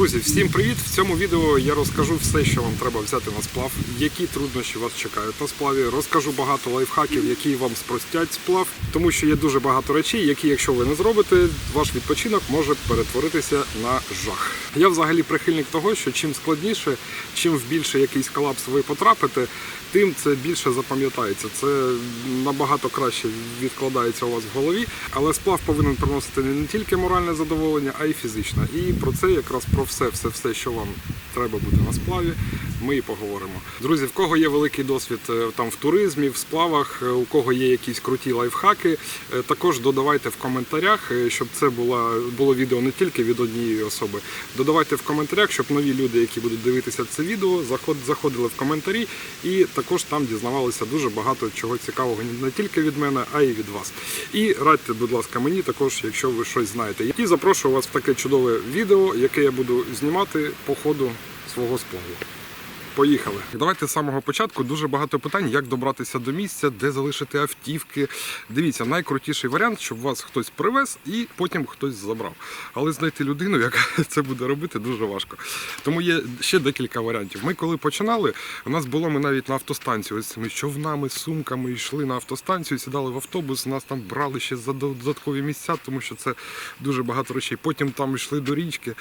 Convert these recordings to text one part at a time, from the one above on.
Друзі, всім привіт! В цьому відео я розкажу все, що вам треба взяти на сплав, які труднощі вас чекають на сплаві. Розкажу багато лайфхаків, які вам спростять сплав, тому що є дуже багато речей, які, якщо ви не зробите, ваш відпочинок може перетворитися на жах. Я взагалі прихильник того, що чим складніше, чим в більше якийсь колапс ви потрапите, тим це більше запам'ятається. Це набагато краще відкладається у вас в голові. Але сплав повинен приносити не тільки моральне задоволення, а й фізичне. І про це якраз про все, все, все, що вам треба буде на сплаві, ми і поговоримо. Друзі, в кого є великий досвід е, там в туризмі, в сплавах, е, у кого є якісь круті лайфхаки, е, також додавайте в коментарях, щоб це була, було відео не тільки від однієї особи. Додавайте в коментарях, щоб нові люди, які будуть дивитися це відео, заходили в коментарі і також там дізнавалися дуже багато чого цікавого не тільки від мене, а й від вас. І радьте, будь ласка, мені також, якщо ви щось знаєте. І запрошую вас в таке чудове відео, яке я буду знімати по ходу свого сплаву. Поїхали. Давайте з самого початку дуже багато питань, як добратися до місця, де залишити автівки. Дивіться, найкрутіший варіант, щоб вас хтось привез і потім хтось забрав. Але знайти людину, яка це буде робити, дуже важко. Тому є ще декілька варіантів. Ми коли починали, у нас було ми навіть на автостанцію. Ось цими човнами, сумками йшли на автостанцію, сідали в автобус, нас там брали ще за додаткові місця, тому що це дуже багато речей. Потім там йшли до річки.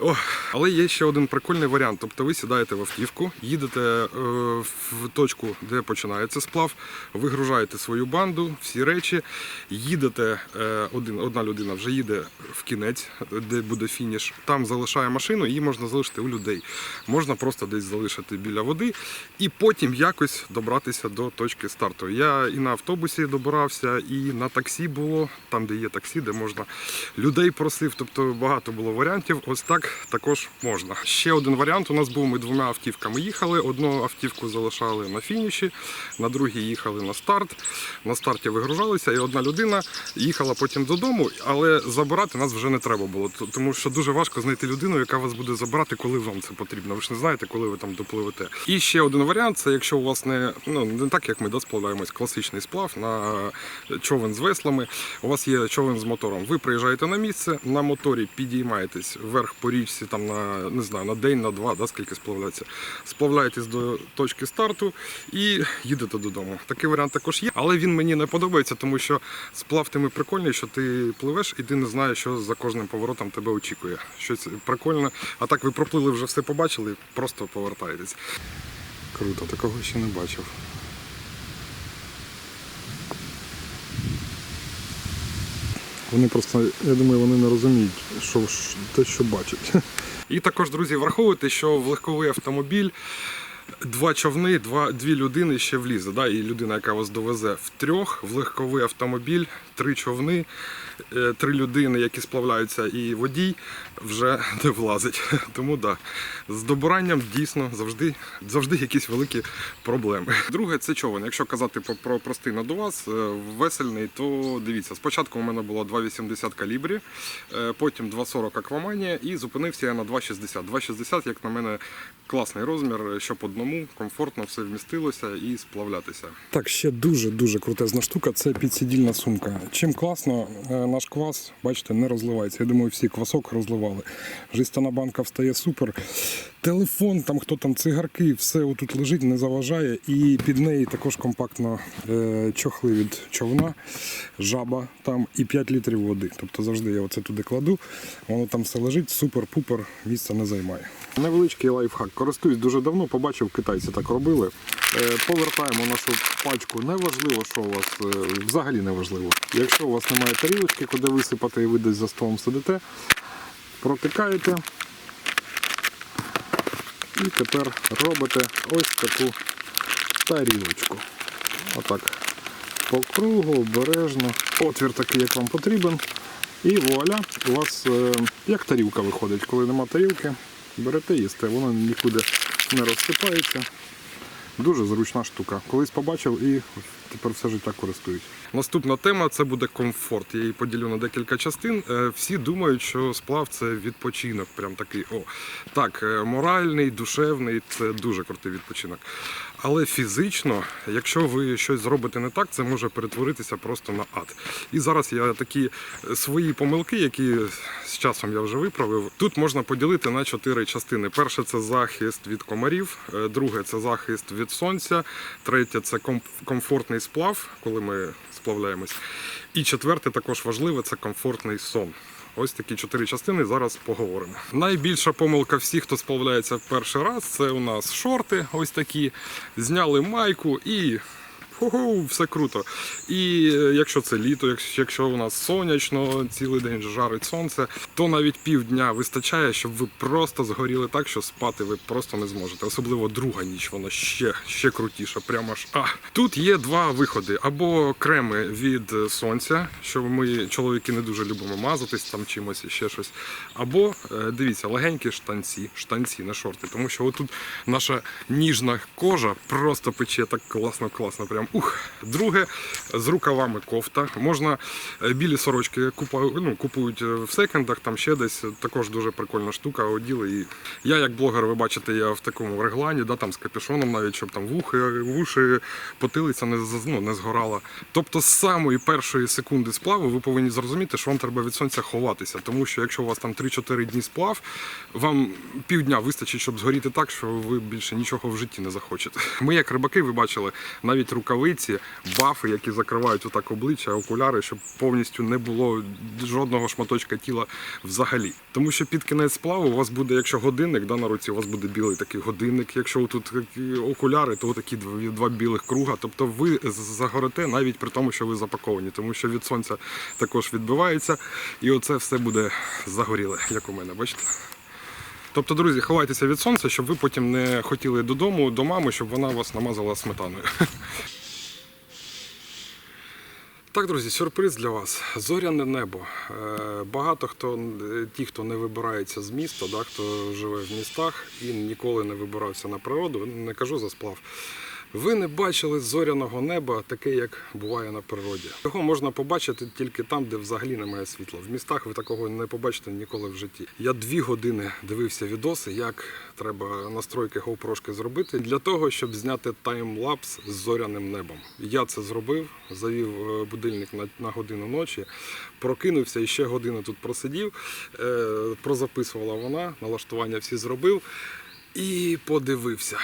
О, але є ще один прикольний варіант. Тобто ви сідаєте в автівку, їдете е, в точку, де починається сплав, вигружаєте свою банду, всі речі, їдете, е, одна людина вже їде в кінець, де буде фініш. Там залишає машину, її можна залишити у людей. Можна просто десь залишити біля води і потім якось добратися до точки старту. Я і на автобусі добирався, і на таксі було, там, де є таксі, де можна людей просив. Тобто багато було варіантів. Ось так також можна. Ще один варіант у нас був. Ми двома автівками їхали. Одну автівку залишали на фініші, на другій їхали на старт. На старті вигружалися, і одна людина їхала потім додому, але забирати нас вже не треба було. Тому що дуже важко знайти людину, яка вас буде забирати, коли вам це потрібно. Ви ж не знаєте, коли ви там допливете. І ще один варіант це якщо у вас не ну не так, як ми да, сплавляємось, класичний сплав на човен з веслами. У вас є човен з мотором. Ви приїжджаєте на місце, на моторі підіймаєтесь вверх по річці, там на не знаю, на день, на два, да, скільки сплавляється. Сплавляєтесь до точки старту і їдете додому. Такий варіант також є, але він мені не подобається, тому що сплав тими прикольний, що ти пливеш і ти не знаєш, що за кожним поворотом тебе очікує. Щось прикольне. А так ви проплили, вже все побачили, просто повертаєтесь. Круто, такого ще не бачив. Вони просто, я думаю, вони не розуміють, що те, що бачать. І також, друзі, враховуйте, що в легковий автомобіль два човни, два, дві людини ще влізе. Да? І людина, яка вас довезе в трьох, в легковий автомобіль, три човни, е, три людини, які сплавляються, і водій вже не влазить. Тому да, з добиранням дійсно завжди, завжди якісь великі проблеми. Друге, це човен. Якщо казати про, про простий надуваз, е, весельний, то дивіться, спочатку у мене було 2,80 калібрі, е, потім 2,40 акваманія і зупинився я на 2,60. 2,60, як на мене, класний розмір, щоб одному комфортно все вмістилося і сплавлятися. Так, ще дуже дуже крутезна штука. Це підсідільна сумка. Чим класно, е, наш квас, бачите, не розливається. Я думаю, всі квасок розливали. Жестяна банка встає супер. Телефон, там хто там цигарки, все отут лежить, не заважає. І під неї також компактно е, чохли від човна, жаба там і 5 літрів води. Тобто завжди я оце туди кладу, воно там все лежить, супер-пупер, місця не займає. Невеличкий лайфхак. Користуюсь дуже давно, побачив, китайці так робили. Е, Повертаємо нашу пачку. Неважливо, що у вас е, взагалі неважливо. Якщо у вас немає тарілочки, куди висипати і ви десь за столом сидите, протикаєте. І тепер робите ось таку тарілочку. Отак. По кругу, обережно. Отвір такий, як вам потрібен. І вуаля, у вас е, як тарілка виходить. Коли нема тарілки, берете їсти, воно нікуди не розсипається. Дуже зручна штука. Колись побачив і тепер все життя користуюсь. Наступна тема це буде комфорт. Я її поділю на декілька частин. Е, Всі думають, що сплав це відпочинок. Прям такий о. Так, е, моральний, душевний це дуже крутий відпочинок. Але фізично, якщо ви щось зробите не так, це може перетворитися просто на ад. І зараз я такі е, свої помилки, які з часом я вже виправив. Тут можна поділити на чотири частини. Перше це захист від комарів, друге це захист від сонця, третє це комфортний сплав, коли ми сплавляємось. І четверте, також важливе, це комфортний сон. Ось такі чотири частини. Зараз поговоримо. Найбільша помилка всіх, хто сплавляється в перший раз, це у нас шорти. Ось такі. Зняли майку і. Ху-ху, все круто. І е, якщо це літо, якщо, у нас сонячно, цілий день жарить сонце, то навіть півдня вистачає, щоб ви просто згоріли так, що спати ви просто не зможете. Особливо друга ніч, вона ще, ще крутіша. Прямо аж а. Тут є два виходи: або креми від сонця, що ми, чоловіки, не дуже любимо мазатись там чимось ще щось. Або е, дивіться, легенькі штанці, штанці, не шорти. Тому що отут наша ніжна кожа просто пече так класно, класно. Прям ух. Друге, з рукавами кофта. Можна е, білі сорочки купа- ну, купують е, в секондах, там ще десь. Також дуже прикольна штука. Оділи. І я, як блогер, ви бачите, я в такому реглані, да, там з капюшоном, навіть щоб там вухи, вуші, потилиця не, ну, не згорала. Тобто з самої першої секунди сплаву ви повинні зрозуміти, що вам треба від сонця ховатися. Тому що якщо у вас там 3-4 дні сплав, вам півдня вистачить, щоб згоріти так, що ви більше нічого в житті не захочете. Ми, як рибаки, ви бачили навіть рукавиці, бафи, які закривають отак обличчя, окуляри, щоб повністю не було жодного шматочка тіла взагалі. Тому що під кінець сплаву у вас буде, якщо годинник да, на руці, у вас буде білий такий годинник. Якщо тут окуляри, то такі два, білих круга. Тобто ви загорите навіть при тому, що ви запаковані, тому що від сонця також відбивається, і оце все буде загоріле, як у мене, бачите? Тобто, друзі, ховайтеся від сонця, щоб ви потім не хотіли додому, до мами, щоб вона вас намазала сметаною. Так, друзі, сюрприз для вас. Зоряне небо. Е, Багато хто, е, ті, хто не вибирається з міста, да, хто живе в містах і ніколи не вибирався на природу, не кажу за сплав. Ви не бачили зоряного неба таке, як буває на природі. Його можна побачити тільки там, де взагалі немає світла. В містах ви такого не побачите ніколи в житті. Я дві години дивився відоси, як треба настройки GoPro зробити для того, щоб зняти таймлапс з зоряним небом. Я це зробив, завів е, будильник на, годину ночі, прокинувся і ще годину тут просидів. Е, прозаписувала вона, налаштування всі зробив і подивився.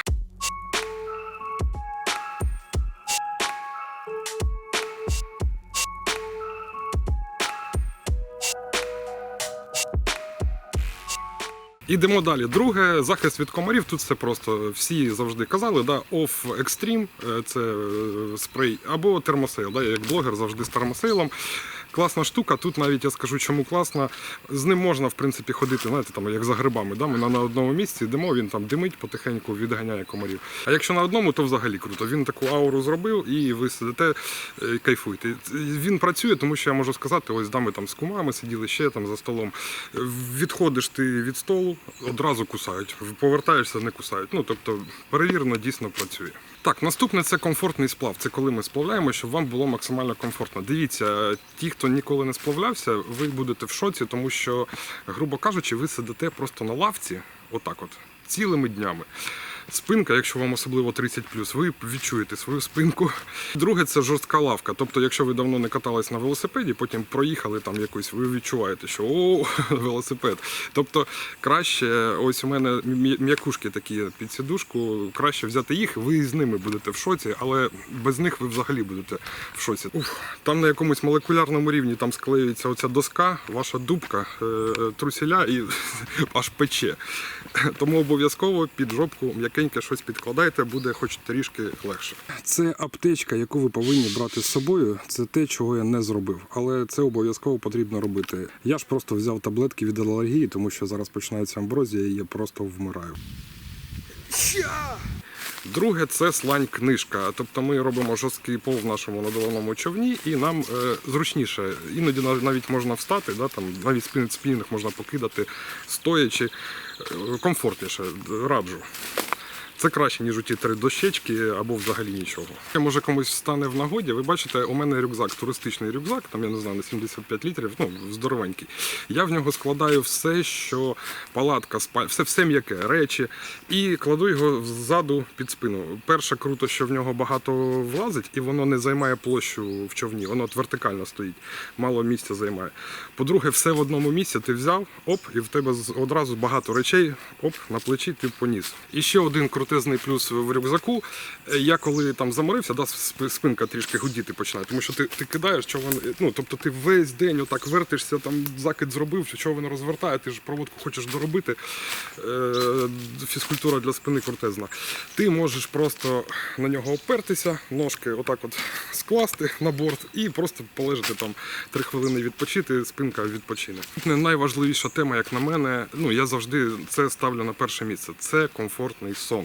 Ідемо далі. Друге, захист від комарів. Тут все просто всі завжди казали, да, Off Extreme е, це е, спрей, або термосейл. Да, як блогер завжди з термосейлом. Класна штука. Тут навіть я скажу, чому класна. З ним можна в принципі ходити, знаєте, там як за грибами. Да? Ми на, одному місці йдемо, він там димить потихеньку, відганяє комарів. А якщо на одному, то взагалі круто. Він таку ауру зробив і ви сидите, е, і кайфуєте. Він працює, тому що я можу сказати, ось да, ми там з кумами сиділи ще там за столом. Відходиш ти від столу, одразу кусають. Повертаєшся, не кусають. Ну тобто перевірено, дійсно працює. Так, наступне це комфортний сплав. Це коли ми сплавляємо, щоб вам було максимально комфортно. Дивіться, ті, хто ніколи не сплавлявся, ви будете в шоці, тому що, грубо кажучи, ви сидите просто на лавці, отак от, цілими днями. Спинка, якщо вам особливо 30 ви відчуєте свою спинку. Друге, це жорстка лавка. Тобто, якщо ви давно не катались на велосипеді, потім проїхали там якусь, ви відчуваєте, що о, велосипед. Тобто краще, ось у мене м'якушки такі під сідушку, краще взяти їх, ви з ними будете в шоці, але без них ви взагалі будете в шоці. Уф, там на якомусь молекулярному рівні там склеюється оця доска, ваша дубка, е, е, трусіля і аж пече. Тому обов'язково під жопку м'якеньке щось підкладайте, буде хоч трішки легше. Це аптечка, яку ви повинні брати з собою. Це те, чого я не зробив, але це обов'язково потрібно робити. Я ж просто взяв таблетки від алергії, тому що зараз починається амброзія, і я просто вмираю. Друге, це слань книжка. Тобто ми робимо жорсткий пол в нашому надуваному човні, і нам е, зручніше. Іноді навіть можна встати, да, там, навіть спін- спінінг можна покидати стоячи, Е, комфортніше, раджу. Це краще, ніж у ті три дощечки або взагалі нічого. Може комусь стане в нагоді. Ви бачите, у мене рюкзак, туристичний рюкзак, там я не знаю, на 75 літрів, ну здоровенький. Я в нього складаю все, що палатка, спаль, все, все м'яке, речі, і кладу його ззаду під спину. Перше круто, що в нього багато влазить, і воно не займає площу в човні. Воно от вертикально стоїть, мало місця займає. По-друге, все в одному місці ти взяв, оп, і в тебе одразу багато речей, оп, на плечі ти поніс. І ще один крутезний плюс в рюкзаку. Е, Я коли там заморився, да, спинка трішки гудіти починає, тому що ти, ти кидаєш, що воно, ну тобто ти весь день отак вертишся, там закид зробив, що воно розвертає, ти ж проводку хочеш доробити. Е, фізкультура для спини крутезна. Ти можеш просто на нього опертися, ножки отак от скласти на борт і просто полежати там три хвилини відпочити, спинка відпочине. Не найважливіша тема, як на мене, ну я завжди це ставлю на перше місце. Це комфортний сон.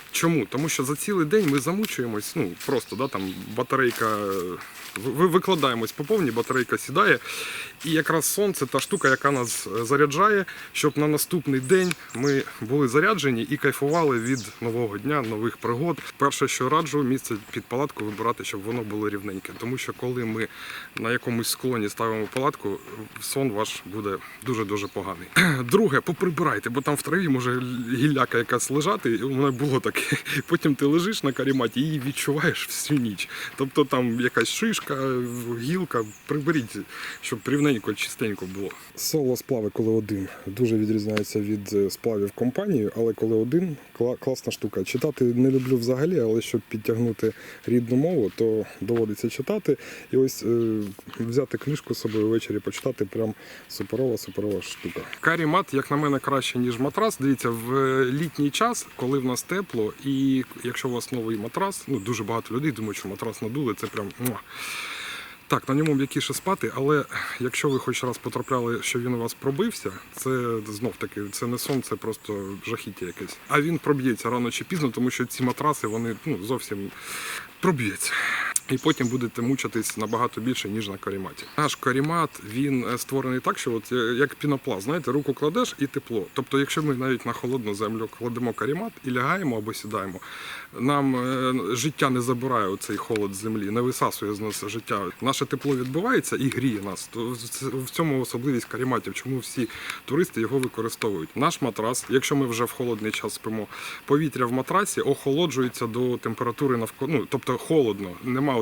Чому? Тому що за цілий день ми замучуємось, ну просто да, там батарейка, ви- викладаємось по повній, батарейка сідає. І якраз сон це та штука, яка нас е, заряджає, щоб на наступний день ми були заряджені і кайфували від нового дня, нових пригод. Перше, що раджу, місце під палатку вибирати, щоб воно було рівненьке. Тому що коли ми на якомусь склоні ставимо палатку, сон ваш буде дуже-дуже поганий. Друге, поприбирайте, бо там в траві може гілляка якась лежати, і у мене було таке. Потім ти лежиш на каріматі і її відчуваєш всю ніч. Тобто там якась шишка, гілка, приберіть, щоб рівненько, чистенько було. Соло сплави, коли один, дуже відрізняється від е, сплавів компанії, але коли один, класна штука. Читати не люблю взагалі, але щоб підтягнути рідну мову, то доводиться читати. І ось е, взяти книжку з собою ввечері почитати, прям суперова, суперова штука. Карімат, як на мене, краще, ніж матрас. Дивіться, в е, літній час, коли в нас тепло, і якщо у вас новий матрас, ну дуже багато людей думають, що матрас надули, це прям. Так, на ньому м'якіше спати, але якщо ви хоч раз потрапляли, що він у вас пробився, це знов таки це не сон, це просто жахіття якесь. А він проб'ється рано чи пізно, тому що ці матраси вони ну, зовсім проб'ються. І потім будете мучитись набагато більше, ніж на каріматі. Наш карімат він е, створений так, що от е, як пінопласт, знаєте, руку кладеш і тепло. Тобто, якщо ми навіть на холодну землю кладемо карімат і лягаємо або сідаємо, нам е, життя не забирає оцей холод землі, не висасує з нас життя. Наше тепло відбувається і гріє нас. В цьому особливість каріматів, чому всі туристи його використовують. Наш матрас, якщо ми вже в холодний час спимо, повітря в матрасі охолоджується до температури навколо. Ну, тобто холодно,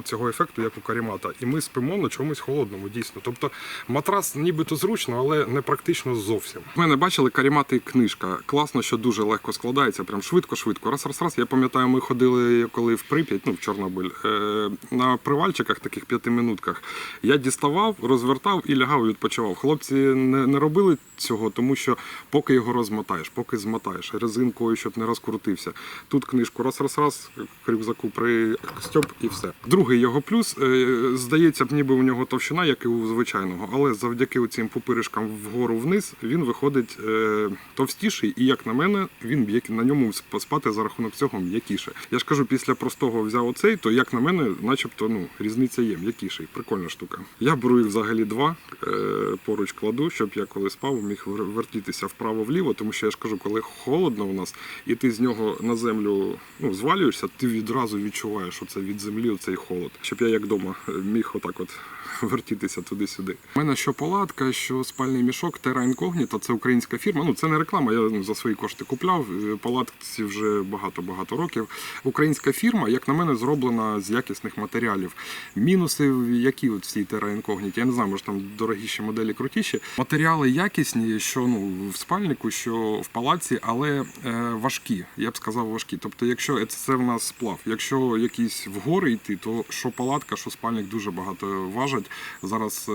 цього ефекту, як у карімата. І ми спимо на чомусь холодному, дійсно. Тобто матрас нібито зручно, але не практично зовсім. У мене бачили карімати книжка. Класно, що дуже легко складається, прям швидко-швидко. Раз, раз, раз. Я пам'ятаю, ми ходили коли в Прип'ять, ну в Чорнобиль, е, на привальчиках, таких п'ятиминутках. Я діставав, розвертав і лягав відпочивав. Хлопці не, не робили цього, тому що поки його розмотаєш, поки змотаєш резинкою, щоб не розкрутився. Тут книжку раз, раз, раз, к при стьоп і все. Другий його плюс, е, здається, б ніби у нього товщина, як і у звичайного, але завдяки цим пупиришкам вгору вниз він виходить е, товстіший, і як на мене, він на ньому спати за рахунок цього м'якіше. Я ж кажу, після простого взяв оцей, то як на мене, начебто, ну, різниця є, м'якіший, прикольна штука. Я беру їх взагалі два, е, поруч кладу, щоб я коли спав, міг вертітися вправо-вліво, тому що я ж кажу, коли холодно у нас, і ти з нього на землю ну, звалюєшся, ти відразу відчуваєш що це від землі цей холод. Щоб я як вдома міг отак от вертітися туди-сюди. У мене що палатка, що спальний мішок Terra Incognita, це українська фірма. Ну це не реклама, я ну, за свої кошти купляв. Е, Палатці вже багато-багато років. Українська фірма, як на мене, зроблена з якісних матеріалів. Мінуси, які от в цій Terra Incognita, я не знаю, може там дорогіші моделі крутіші. Матеріали якісні, що ну в спальнику, що в палаці, але е, важкі. Я б сказав, важкі. Тобто, якщо це, в нас сплав, якщо якісь в гори йти, то що палатка, що спальник дуже багато важать. Зараз.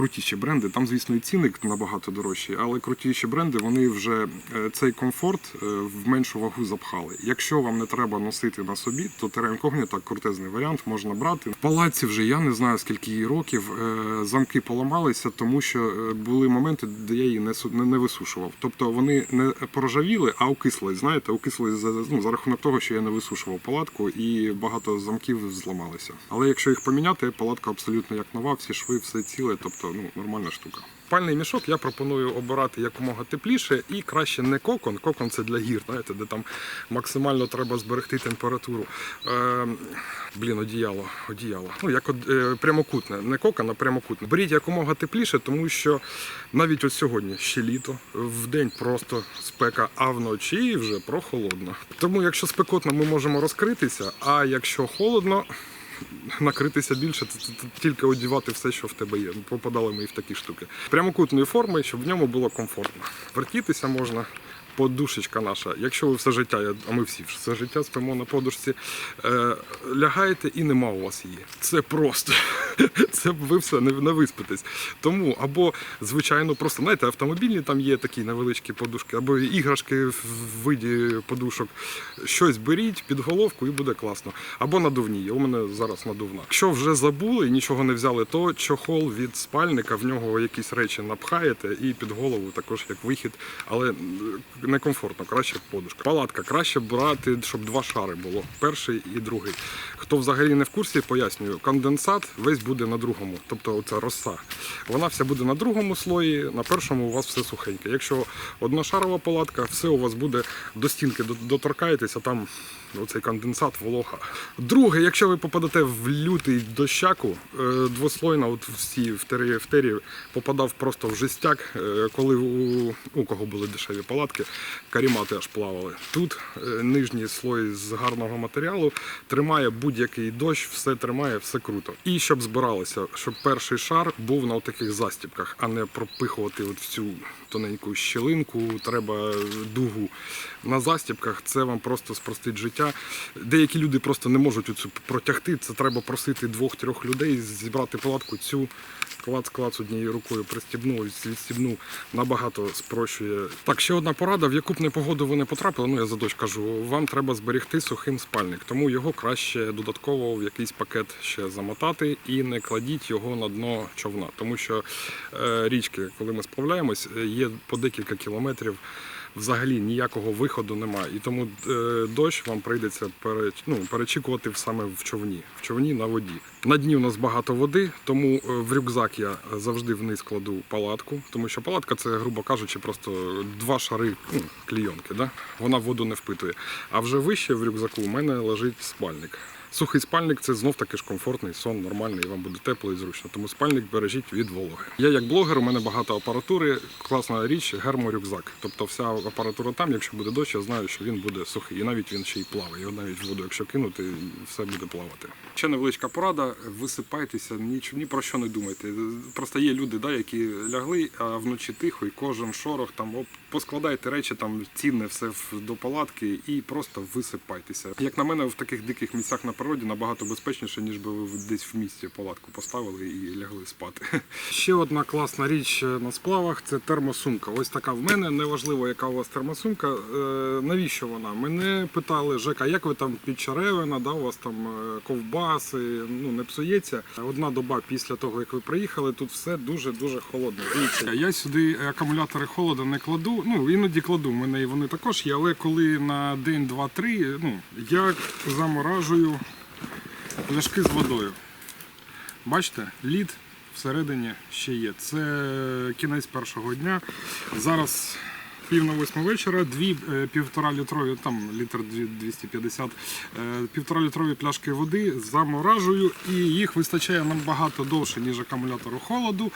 Крутіші бренди, там, звісно, і ціник набагато дорожчі, але крутіші бренди вони вже е, цей комфорт е, в меншу вагу запхали. Якщо вам не треба носити на собі, то Incognita крутезний варіант можна брати. В палаці вже я не знаю скільки їй років. е, Замки поламалися, тому що були моменти, де я її не су- не, не висушував. Тобто вони не порожавіли, а окисли. Знаєте, окисли за, ну, за рахунок того, що я не висушував палатку, і багато замків зламалися. Але якщо їх поміняти, палатка абсолютно як нова, всі шви, все ціле. Тобто ну, нормальна штука. Пальний мішок я пропоную обирати якомога тепліше і краще не кокон. Кокон це для гір, знаєте, де там максимально треба зберегти температуру. Е, блін, одіяло, одіяло. Ну, як е, прямокутне, не кокон, а прямокутне. Беріть якомога тепліше, тому що навіть от сьогодні ще літо, в день просто спека, а вночі вже прохолодно. Тому якщо спекотно, ми можемо розкритися, а якщо холодно, накритися більше, це, тільки одівати все, що в тебе є. Попадали ми і в такі штуки. Прямокутної форми, щоб в ньому було комфортно. Вертітися можна. Подушечка наша, якщо ви все життя, а ми всі все життя спимо на подушці, е, лягаєте і нема у вас її. Це просто. Це ви все не, не виспитесь. Тому або, звичайно, просто знаєте, автомобільні там є такі невеличкі подушки, або іграшки в виді подушок. Щось беріть під головку і буде класно. Або надувні. У мене зараз надувна. Якщо вже забули і нічого не взяли, то чохол від спальника, в нього якісь речі напхаєте і під голову також як вихід, але некомфортно, краще подушка. Палатка краще брати, щоб два шари було. Перший і другий. Хто взагалі не в курсі, пояснюю, конденсат весь буде на другому, тобто оця роса. Вона вся буде на другому слої, на першому у вас все сухеньке. Якщо одношарова палатка, все у вас буде до стінки доторкаєтеся, там оцей конденсат, волога. Друге, якщо ви попадете в лютий дощаку, е, двослойна, от всі в тері, в тері попадав просто в жестяк, е, коли у, у кого були дешеві палатки, карімати аж плавали. Тут е, нижній слой з гарного матеріалу тримає будь-який дощ, все тримає, все круто. І щоб збиралося, щоб перший шар був на таких застібках, а не пропихувати от в цю тоненьку щілинку, треба дугу. На застібках це вам просто спростить життя. Деякі люди просто не можуть оцю протягти. Це треба просити двох-трьох людей зібрати палатку цю. Клац-клац однією рукою пристібнув, відстібнув, набагато спрощує. Так, ще одна порада, в яку б непогоду ви не потрапили, ну я за дощ кажу, вам треба зберегти сухим спальник, тому його краще додатково в якийсь пакет ще замотати і не кладіть його на дно човна, тому що е, річки, коли ми сплавляємось, е, є по декілька кілометрів. Взагалі ніякого виходу немає. І тому е, дощ вам прийдеться пере, ну, перечікувати саме в човні. В човні на воді. На дні у нас багато води, тому е, в рюкзак я завжди вниз кладу палатку, тому що палатка це, грубо кажучи, просто два шари ну, клійонки. Вона воду не впитує. А вже вище в рюкзаку у мене лежить спальник. Сухий спальник це знов таки ж комфортний сон, нормальний, вам буде тепло і зручно. Тому спальник бережіть від вологи. Я як блогер, у мене багато апаратури. Класна річ, герморюкзак. Тобто вся апаратура там, якщо буде дощ, я знаю, що він буде сухий. І навіть він ще й плаває. Його навіть в воду, якщо кинути, все буде плавати. Ще невеличка порада: висипайтеся, ні, ні про що не думайте. Просто є люди, да, які лягли, а вночі тихо, і кожен шорох там оп, поскладайте речі там цінне все до палатки і просто висипайтеся. Як на мене, в таких диких місцях на природі набагато безпечніше, ніж би ви десь в місті палатку поставили і лягли спати. Ще одна класна річ на сплавах це термосумка. Ось така в мене. Неважливо, яка у вас термосумка. Е, навіщо вона? Мене питали, Жека, як ви там під Черевина, да, у вас там е, ковбаси, ну не псується. Одна доба після того, як ви приїхали, тут все дуже-дуже холодно. Я сюди акумулятори холоду не кладу. Ну, іноді кладу, в мене вони також є, але коли на день, два, три, ну, я заморажую пляшки з водою. Бачите, лід всередині ще є. Це кінець першого дня. Зараз пів на восьму вечора, дві е, півтора літрові, там літр 250, е, півтора літрові пляшки води заморажую, і їх вистачає набагато довше, ніж акумулятору холоду.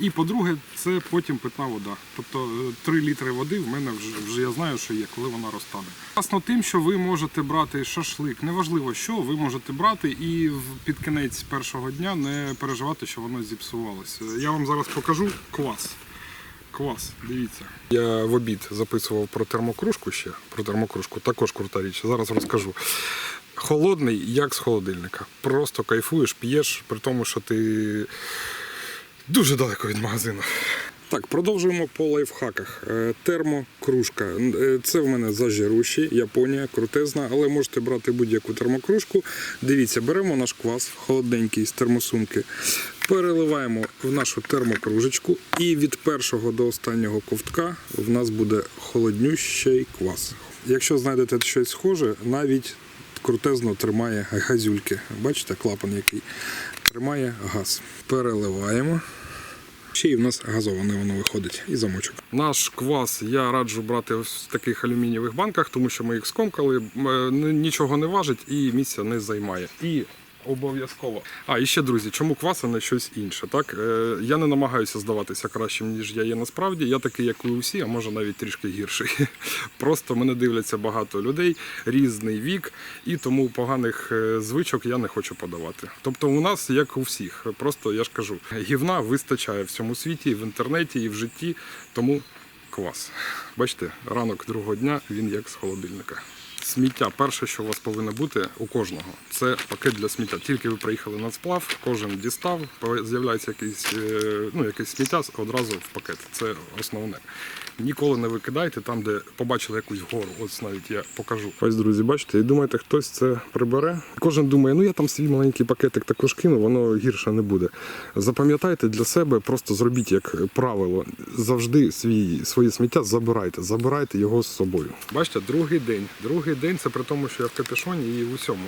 І по-друге, це потім питна вода. Тобто 3 літри води в мене вже, вже я знаю, що є, коли вона розтане. Класно тим, що ви можете брати шашлик, неважливо що, ви можете брати і під кінець першого дня не переживати, що воно зіпсувалося. Я вам зараз покажу квас. Квас, дивіться. Я в обід записував про термокружку ще. Про термокружку також крута річ. Зараз розкажу. Холодний, як з холодильника. Просто кайфуєш, п'єш, при тому, що ти дуже далеко від магазину. Так, продовжуємо по лайфхаках. Е, Термокружка. Е, Це в мене зажирущий, Японія, крутезна, але можете брати будь-яку термокружку. Дивіться, беремо наш квас холодненький з термосумки, переливаємо в нашу термокружечку, і від першого до останнього ковтка в нас буде холоднющий квас. Якщо знайдете щось схоже, навіть крутезно тримає газюльки. Бачите, клапан який тримає газ. Переливаємо. Ще й в нас газоване воно виходить і замочок. Наш квас я раджу брати в таких алюмінієвих банках, тому що ми їх скомкали, е, нічого не важить і місця не займає. І Обов'язково. А і ще друзі, чому квас, а не щось інше? Так е, я не намагаюся здаватися кращим, ніж я є насправді. Я такий, як і усі, а може навіть трішки гірший. Просто мене дивляться багато людей, різний вік, і тому поганих е, звичок я не хочу подавати. Тобто, у нас як у всіх, просто я ж кажу, гівна вистачає в цьому світі, і в інтернеті, і в житті. Тому квас. Бачите, ранок другого дня він як з холодильника. Сміття, перше, що у вас повинно бути у кожного, це пакет для сміття. Тільки ви приїхали на сплав, кожен дістав, з'являється якийсь, е, ну, якесь сміття одразу в пакет. Це основне. Ніколи не викидайте там, де побачили якусь гору. Ось навіть я покажу. Ось, друзі, бачите, і думаєте, хтось це прибере. Кожен думає, ну я там свій маленький пакетик також кину, воно гірше не буде. Запам'ятайте для себе, просто зробіть як правило. Завжди свій, своє сміття забирайте, забирайте його з собою. Бачите, другий день. Другий день це при тому, що я в капюшоні і в усьому.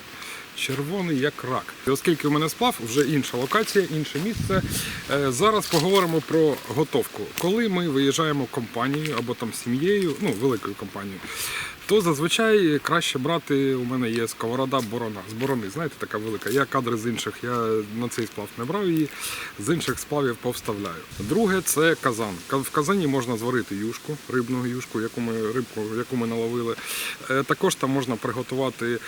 Червоний як рак. І оскільки в мене сплав, вже інша локація, інше місце. е, Зараз поговоримо про готовку. Коли ми виїжджаємо компанією або там сім'єю, ну великою компанією, то зазвичай краще брати. У мене є сковорода борона з борони. Знаєте, така велика. Я кадри з інших. Я на цей сплав не брав її, з інших сплавів повставляю. Друге це казан. В казані можна зварити юшку, рибну юшку, яку ми рибку, яку ми наловили. Е, Також там можна приготувати.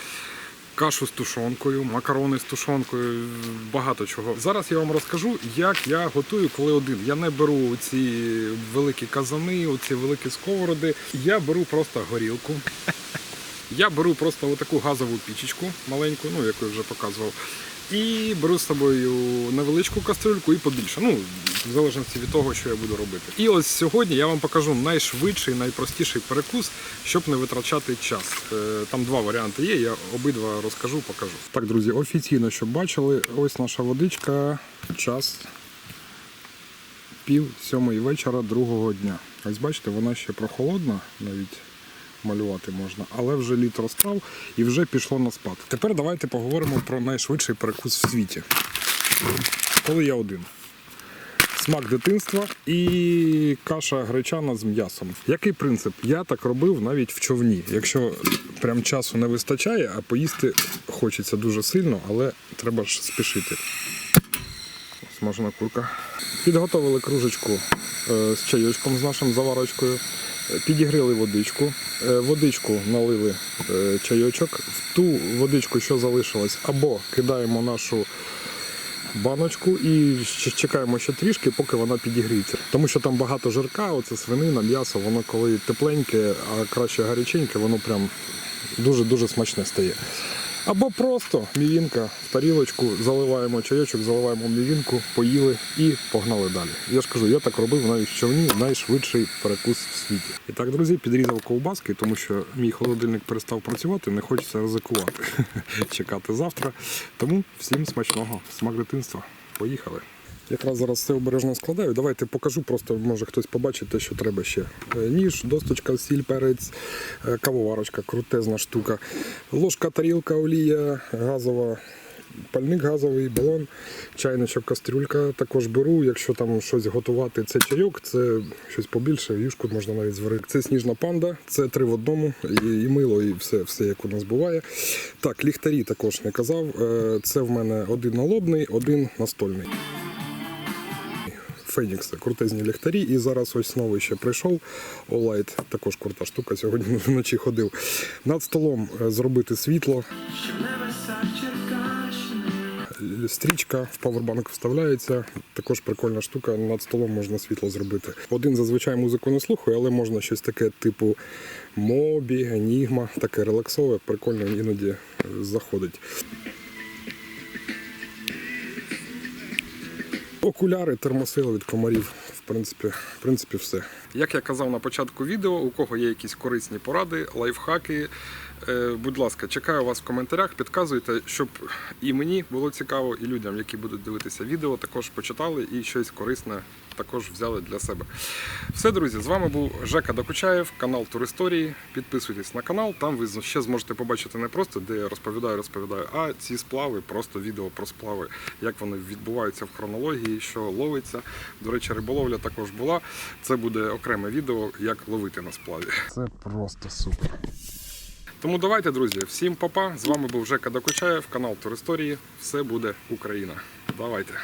Кашу з тушонкою, макарони з тушонкою, багато чого. Зараз я вам розкажу, як я готую, коли один. Я не беру ці великі казани, оці великі сковороди. Я беру просто горілку. Я беру просто отаку газову пічечку маленьку, ну яку я вже показував. І беру з собою невеличку кастрюльку і побільше. Ну, в залежності від того, що я буду робити. І ось сьогодні я вам покажу найшвидший, найпростіший перекус, щоб не витрачати час. Е, Там два варіанти є, я обидва розкажу, покажу. Так, друзі, офіційно, щоб бачили, ось наша водичка, час пів сьомої вечора другого дня. Ось бачите, вона ще прохолодна, навіть малювати можна, але вже літ розстав і вже пішло на спад. Тепер давайте поговоримо про найшвидший перекус в світі. Коли я один. Смак дитинства і каша гречана з м'ясом. Який принцип? Я так робив навіть в човні. Якщо прям часу не вистачає, а поїсти хочеться дуже сильно, але треба ж спішити. Смажена курка. Підготовили кружечку е, з чайочком з нашим заварочкою. Підігріли водичку. Е, Водичку налили е, чайочок. В ту водичку, що залишилась, або кидаємо нашу баночку і чекаємо ще трішки, поки вона підігріється. Тому що там багато жирка, оце свинина, м'ясо, воно коли тепленьке, а краще гаряченьке, воно прям дуже-дуже смачне стає. Або просто мівінка в тарілочку, заливаємо чайочок, заливаємо мівінку, поїли і погнали далі. Я ж кажу, я так робив навіть в човні найшвидший перекус в світі. І так, друзі, підрізав ковбаски, тому що мій холодильник перестав працювати, не хочеться ризикувати, чекати завтра. Тому всім смачного, смак дитинства. Поїхали. Якраз зараз все обережно складаю. Давайте покажу, просто може хтось побачить те, що треба ще. Е, Ніж, досточка, сіль, перець, е, кавоварочка, крутезна штука, ложка, тарілка, олія, газова. Пальник газовий, балон, чайничок, кастрюлька також беру. Якщо там щось готувати, це чайок, це щось побільше, юшку можна навіть зварити. Це сніжна панда, це три в одному, і, і мило, і все, все як у нас буває. Так, ліхтарі також не казав. Е, Це в мене один налобний, один настольний. Фенікс крутезні ліхтарі. І зараз ось новий ще прийшов. Олайт, також крута штука. Сьогодні вночі ходив. Над столом е, зробити світло. Стрічка в павербанк вставляється. Також прикольна штука. Над столом можна світло зробити. Один зазвичай музику не слухаю, але можна щось таке, типу мобі, енігма, таке релаксове, прикольно іноді е, заходить. Окуляри, термосила від комарів. В принципі, в принципі, все. Як я казав на початку відео, у кого є якісь корисні поради, лайфхаки. е, Будь ласка, чекаю вас в коментарях, підказуйте, щоб і мені було цікаво, і людям, які будуть дивитися відео, також почитали і щось корисне також взяли для себе. Все, друзі, з вами був Жека Докучаєв, канал Туристорії. Підписуйтесь на канал, там ви ще зможете побачити не просто, де я розповідаю, розповідаю, а ці сплави, просто відео про сплави, як вони відбуваються в хронології, що ловиться. До речі, риболовля також була. Це буде окреме відео, як ловити на сплаві. Це просто супер. Тому давайте, друзі, всім папа. З вами був Жека Докучаєв, канал Туристорії. Все буде Україна. Давайте.